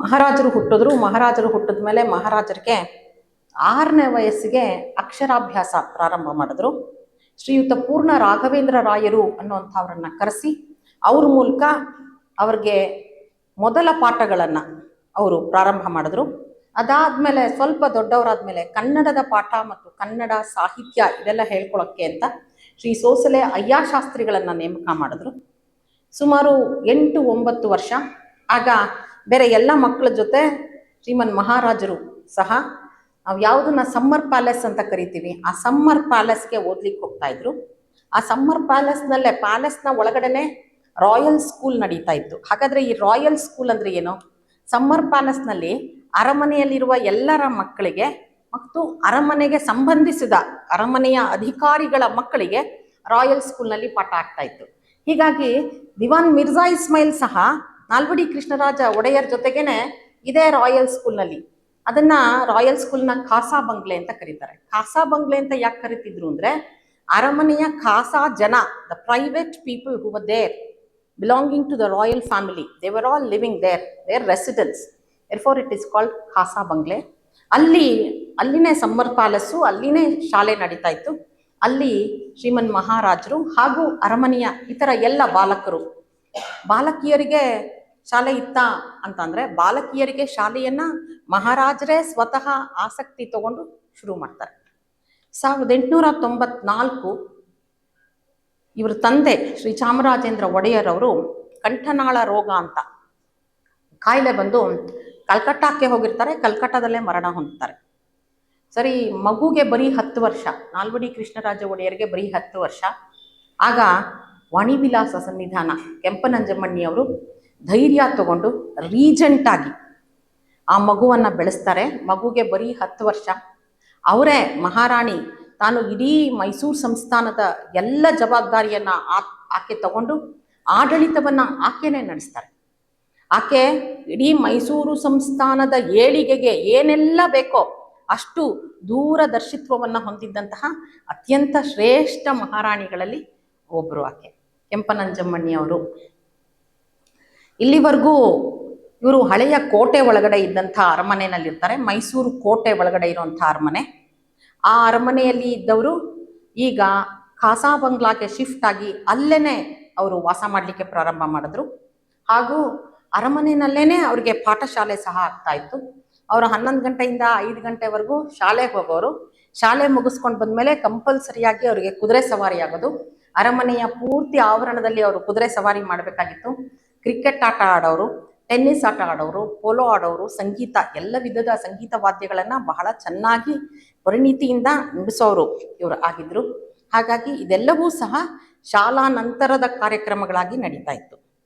ಮಹಾರಾಜರು ಹುಟ್ಟಿದ್ರು. ಮಹಾರಾಜರು ಹುಟ್ಟಿದ ಮೇಲೆ ಮಹಾರಾಜರಿಗೆ ಆರನೇ ವಯಸ್ಸಿಗೆ ಅಕ್ಷರಾಭ್ಯಾಸ ಪ್ರಾರಂಭ ಮಾಡಿದ್ರು. ಶ್ರೀಯುತ ಪೂರ್ಣ ರಾಘವೇಂದ್ರ ರಾಯರು ಅನ್ನುವಂಥವ್ರನ್ನ ಕರೆಸಿ, ಅವ್ರ ಮೂಲಕ ಅವ್ರಿಗೆ ಮೊದಲ ಪಾಠಗಳನ್ನು ಅವರು ಪ್ರಾರಂಭ ಮಾಡಿದ್ರು. ಅದಾದ್ಮೇಲೆ ಸ್ವಲ್ಪ ದೊಡ್ಡವರಾದ್ಮೇಲೆ ಕನ್ನಡದ ಪಾಠ ಮತ್ತು ಕನ್ನಡ ಸಾಹಿತ್ಯ ಇದೆಲ್ಲ ಹೇಳ್ಕೊಳಕ್ಕೆ ಅಂತ ಶ್ರೀ ಸೋಸಲೆ ಅಯ್ಯಾಶಾಸ್ತ್ರಿಗಳನ್ನು ನೇಮಕ ಮಾಡಿದ್ರು. ಸುಮಾರು ಎಂಟು ಒಂಬತ್ತು ವರ್ಷ. ಆಗ ಬೇರೆ ಎಲ್ಲ ಮಕ್ಕಳ ಜೊತೆ ಶ್ರೀಮನ್ ಮಹಾರಾಜರು ಸಹ ನಾವು ಯಾವುದನ್ನ ಸಮ್ಮರ್ ಪ್ಯಾಲೇಸ್ ಅಂತ ಕರಿತೀವಿ, ಆ ಸಮ್ಮರ್ ಪ್ಯಾಲೇಸ್ಗೆ ಓದ್ಲಿಕ್ಕೆ ಹೋಗ್ತಾ ಇದ್ರು. ಆ ಸಮ್ಮರ್ ಪ್ಯಾಲೇಸ್ನಲ್ಲೇ, ಪ್ಯಾಲೇಸ್ನ ಒಳಗಡೆನೆ ರಾಯಲ್ ಸ್ಕೂಲ್ ನಡೀತಾ ಇತ್ತು. ಹಾಗಾದ್ರೆ ಈ ರಾಯಲ್ ಸ್ಕೂಲ್ ಅಂದ್ರೆ ಏನು? ಸಮ್ಮರ್ ಪ್ಯಾಲೇಸ್ನಲ್ಲಿ ಅರಮನೆಯಲ್ಲಿರುವ ಎಲ್ಲರ ಮಕ್ಕಳಿಗೆ ಮತ್ತು ಅರಮನೆಗೆ ಸಂಬಂಧಿಸಿದ ಅರಮನೆಯ ಅಧಿಕಾರಿಗಳ ಮಕ್ಕಳಿಗೆ ರಾಯಲ್ ಸ್ಕೂಲ್ನಲ್ಲಿ ಪಾಠ ಆಗ್ತಾ ಇತ್ತು. ಹೀಗಾಗಿ ದಿವಾನ್ ಮಿರ್ಜಾ ಇಸ್ಮೈಲ್ ಸಹ ನಾಲ್ವಡಿ ಕೃಷ್ಣರಾಜ ಒಡೆಯರ್ ಜೊತೆಗೇನೆ ಇದೇ ರಾಯಲ್ ಸ್ಕೂಲ್ನಲ್ಲಿ. ಅದನ್ನ ರಾಯಲ್ ಸ್ಕೂಲ್ನ ಖಾಸಾ ಬಂಗ್ಲೆ ಅಂತ ಕರೀತಾರೆ. ಖಾಸಾ ಬಂಗ್ಲೆ ಅಂತ ಯಾಕೆ ಕರಿತಿದ್ರು ಅಂದ್ರೆ, ಅರಮನೆಯ ಖಾಸಾ ಜನ the private people who were there belonging to the royal family they were all living there there residence therefore it is called ಖಾಸಾ ಬಂಗ್ಲೆ. ಅಲ್ಲಿ, ಅಲ್ಲಿನೇ ಸಮ್ಮರ್ ಪ್ಯಾಲೇಸು ಅಲ್ಲಿನೇ ಶಾಲೆ ನಡೀತಾ ಇತ್ತು. ಅಲ್ಲಿ ಶ್ರೀಮನ್ ಮಹಾರಾಜರು ಹಾಗೂ ಅರಮನೆಯ ಇತರ ಎಲ್ಲ ಬಾಲಕರು, ಬಾಲಕಿಯರಿಗೆ ಶಾಲೆ ಇತ್ತ ಅಂತಂದ್ರೆ ಬಾಲಕಿಯರಿಗೆ ಶಾಲೆಯನ್ನ ಮಹಾರಾಜರೇ ಸ್ವತಃ ಆಸಕ್ತಿ ತಗೊಂಡು ಶುರು ಮಾಡ್ತಾರೆ. ಸಾವಿರದ ಎಂಟುನೂರ ತೊಂಬತ್ನಾಲ್ಕು ಇವ್ರ ತಂದೆ ಶ್ರೀ ಚಾಮರಾಜೇಂದ್ರ ಒಡೆಯರ್ ಅವರು ಕಂಠನಾಳ ರೋಗ ಅಂತ ಕಾಯಿಲೆ ಬಂದು ಕಲ್ಕಟ್ಟಾಕ್ಕೆ ಹೋಗಿರ್ತಾರೆ, ಕಲ್ಕಟ್ಟಾದಲ್ಲೇ ಮರಣ ಹೊಂದ್ತಾರೆ. ಸರಿ, ಮಗುಗೆ ಬರೀ ಹತ್ತು ವರ್ಷ, ನಾಲ್ವಡಿ ಕೃಷ್ಣರಾಜ ಒಡೆಯರಿಗೆ ಬರೀ ಹತ್ತು ವರ್ಷ. ಆಗ ವಾಣಿವಿಲಾಸ ಸನ್ನಿಧಾನ, ಕೆಂಪನಂಜಮ್ಮಣ್ಣಿಯವರು ಧೈರ್ಯ ತಗೊಂಡು ರೀಜೆಂಟ್ ಆಗಿ ಆ ಮಗುವನ್ನ ಬೆಳೆಸ್ತಾರೆ. ಮಗುಗೆ ಬರೀ ಹತ್ತು ವರ್ಷ. ಅವರೇ ಮಹಾರಾಣಿ. ತಾನು ಇಡೀ ಮೈಸೂರು ಸಂಸ್ಥಾನದ ಎಲ್ಲ ಜವಾಬ್ದಾರಿಯನ್ನ ಆಕೆ ತಗೊಂಡು ಆಡಳಿತವನ್ನ ಆಕೆನೇ ನಡೆಸ್ತಾರೆ. ಆಕೆ ಇಡೀ ಮೈಸೂರು ಸಂಸ್ಥಾನದ ಏಳಿಗೆಗೆ ಏನೆಲ್ಲ ಬೇಕೋ ಅಷ್ಟು ದೂರದರ್ಶಿತ್ವವನ್ನು ಹೊಂದಿದ್ದಂತಹ ಅತ್ಯಂತ ಶ್ರೇಷ್ಠ ಮಹಾರಾಣಿಗಳಲ್ಲಿ ಒಬ್ಬರು ಆಕೆ. ಕೆಂಪನಂಜಮ್ಮಣ್ಣಿ ಅವರು ಇಲ್ಲಿವರೆಗೂ ಇವರು ಹಳೆಯ ಕೋಟೆ ಒಳಗಡೆ ಇದ್ದಂಥ ಅರಮನೆಯಲ್ಲಿರ್ತಾರೆ. ಮೈಸೂರು ಕೋಟೆ ಒಳಗಡೆ ಇರುವಂಥ ಅರಮನೆ. ಆ ಅರಮನೆಯಲ್ಲಿ ಇದ್ದವರು ಈಗ ಖಾಸಾ ಬಂಗ್ಲಾಕ್ಕೆ ಶಿಫ್ಟ್ ಆಗಿ ಅಲ್ಲೇ ಅವರು ವಾಸ ಮಾಡಲಿಕ್ಕೆ ಪ್ರಾರಂಭ ಮಾಡಿದ್ರು. ಹಾಗೂ ಅರಮನೆಯಲ್ಲೇ ಅವ್ರಿಗೆ ಪಾಠಶಾಲೆ ಸಹ ಆಗ್ತಾ ಇತ್ತು. ಅವರು ಹನ್ನೊಂದು ಗಂಟೆಯಿಂದ ಐದು ಗಂಟೆವರೆಗೂ ಶಾಲೆಗೆ ಹೋಗೋರು. ಶಾಲೆ ಮುಗಿಸ್ಕೊಂಡು ಬಂದ್ಮೇಲೆ ಕಂಪಲ್ಸರಿಯಾಗಿ ಅವರಿಗೆ ಕುದುರೆ ಸವಾರಿ ಆಗೋದು. ಅರಮನೆಯ ಪೂರ್ತಿ ಆವರಣದಲ್ಲಿ ಅವರು ಕುದುರೆ ಸವಾರಿ ಮಾಡಬೇಕಾಗಿತ್ತು. ಕ್ರಿಕೆಟ್ ಆಟ ಆಡೋರು, ಟೆನ್ನಿಸ್ ಆಟ ಆಡೋರು, ಪೋಲೋ ಆಡೋರು, ಸಂಗೀತ, ಎಲ್ಲ ವಿಧದ ಸಂಗೀತ ವಾದ್ಯಗಳನ್ನ ಬಹಳ ಚೆನ್ನಾಗಿ ಪರಿಣಿತಿಯಿಂದ ನುಡಿಸೋರು ಇವರು ಆಗಿದ್ರು. ಹಾಗಾಗಿ ಇದೆಲ್ಲವೂ ಸಹ ಶಾಲಾ ನಂತರದ ಕಾರ್ಯಕ್ರಮಗಳಾಗಿ ನಡೀತಾ ಇತ್ತು.